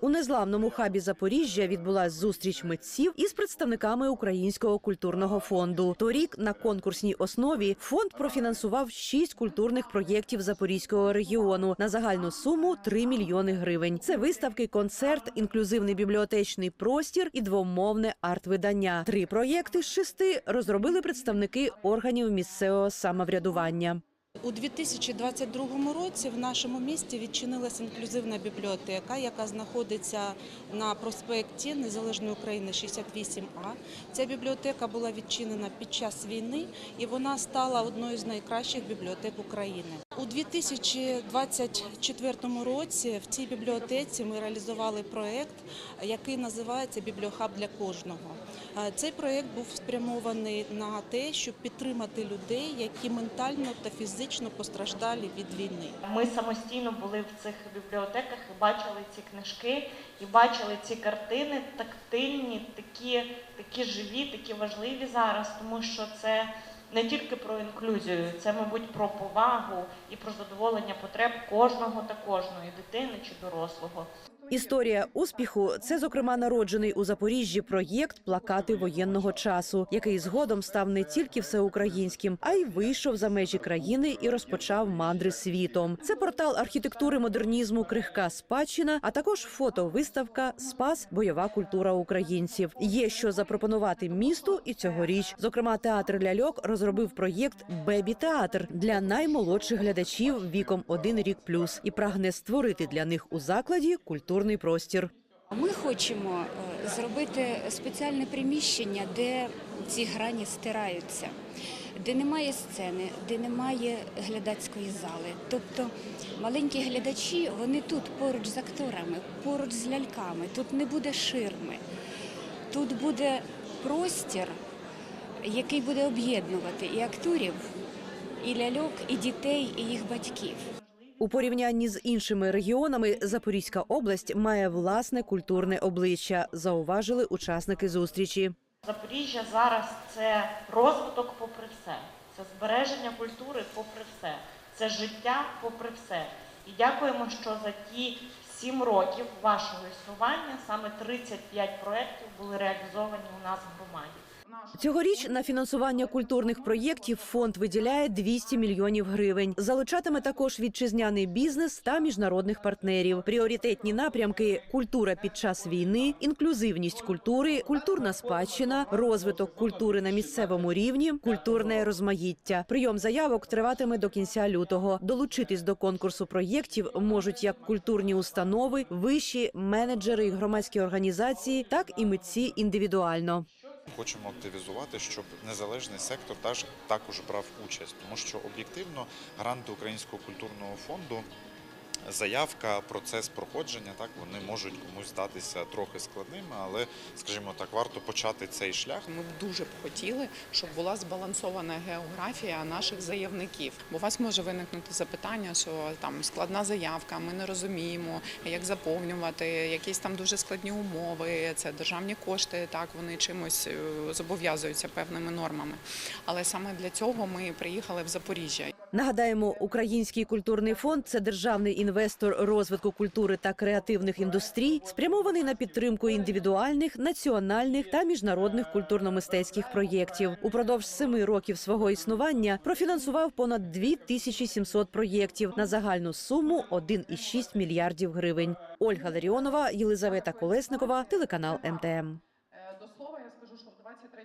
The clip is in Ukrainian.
У незламному хабі Запоріжжя відбулась зустріч митців із представниками Українського культурного фонду. Торік на конкурсній основі фонд профінансував шість культурних проєктів Запорізького регіону на загальну суму 3 мільйони гривень. Це виставки, концерт, інклюзивний бібліотечний простір і двомовне арт-видання. Три проєкти з шести розробили представники органів місцевого самоврядування. У 2022 році в нашому місті відчинилася інклюзивна бібліотека, яка знаходиться на проспекті Незалежної України 68А. Ця бібліотека була відчинена під час війни і вона стала одною з найкращих бібліотек України. У 2024 році в цій бібліотеці ми реалізували проект, який називається Бібліохаб для кожного. Цей проект був спрямований на те, щоб підтримати людей, які ментально та фізично постраждалі від війни. Ми самостійно були в цих бібліотеках і бачили ці книжки, і бачили ці картини тактильні, такі, такі живі, такі важливі зараз, тому що це не тільки про інклюзію, це, мабуть, про повагу і про задоволення потреб кожного та кожної дитини чи дорослого. Історія успіху це, зокрема, народжений у Запоріжжі проєкт Плакати воєнного часу, який згодом став не тільки всеукраїнським, а й вийшов за межі країни і розпочав мандри світом. Це портал архітектури модернізму Крихка спадщина, а також фотовиставка Спас бойова культура українців. Є що запропонувати місту і цьогоріч. Зокрема, театр ляльок розробив проєкт Бебі театр для наймолодших глядачів віком один рік плюс і прагне створити для них у закладі культурний простір. Ми хочемо е, зробити спеціальне приміщення, де ці грані стираються, де немає сцени, де немає глядацької зали. Тобто маленькі глядачі вони тут поруч з акторами, поруч з ляльками. Тут не буде ширми, тут буде простір, який буде об'єднувати і акторів, і ляльок, і дітей, і їх батьків. У порівнянні з іншими регіонами Запорізька область має власне культурне обличчя, зауважили учасники зустрічі. Запоріжжя зараз це розвиток попри все, це збереження культури попри все, це життя попри все. І дякуємо, що за ті сім років вашого існування саме 35 проєктів були реалізовані у нас в громаді. Цьогоріч на фінансування культурних проєктів фонд виділяє 200 мільйонів гривень. Залучатиме також вітчизняний бізнес та міжнародних партнерів. Пріоритетні напрямки: культура під час війни, інклюзивність культури, культурна спадщина, розвиток культури на місцевому рівні, культурне розмаїття. Прийом заявок триватиме до кінця лютого. Долучитись до конкурсу проєктів можуть як культурні установи, вищі менеджери громадські організації, так і митці індивідуально. Хочемо активізувати, щоб незалежний сектор також брав участь, тому що об'єктивно гранти Українського культурного фонду. Заявка, процес проходження, так вони можуть комусь здатися трохи складними, але, скажімо так, варто почати цей шлях. Ми б дуже б хотіли, щоб була збалансована географія наших заявників. Бо у вас може виникнути запитання, що там складна заявка, ми не розуміємо, як заповнювати, якісь там дуже складні умови. Це державні кошти, так вони чимось е, зобов'язуються певними нормами. Але саме для цього ми приїхали в Запоріжжя. Нагадаємо, Український культурний фонд це державний інвестор розвитку культури та креативних індустрій, спрямований на підтримку індивідуальних, національних та міжнародних культурно-мистецьких проєктів. Упродовж семи років свого існування профінансував понад 2700 проєктів на загальну суму 1,6 мільярдів гривень. Ольга Ларіонова, Єлизавета Колесникова, телеканал МТМ.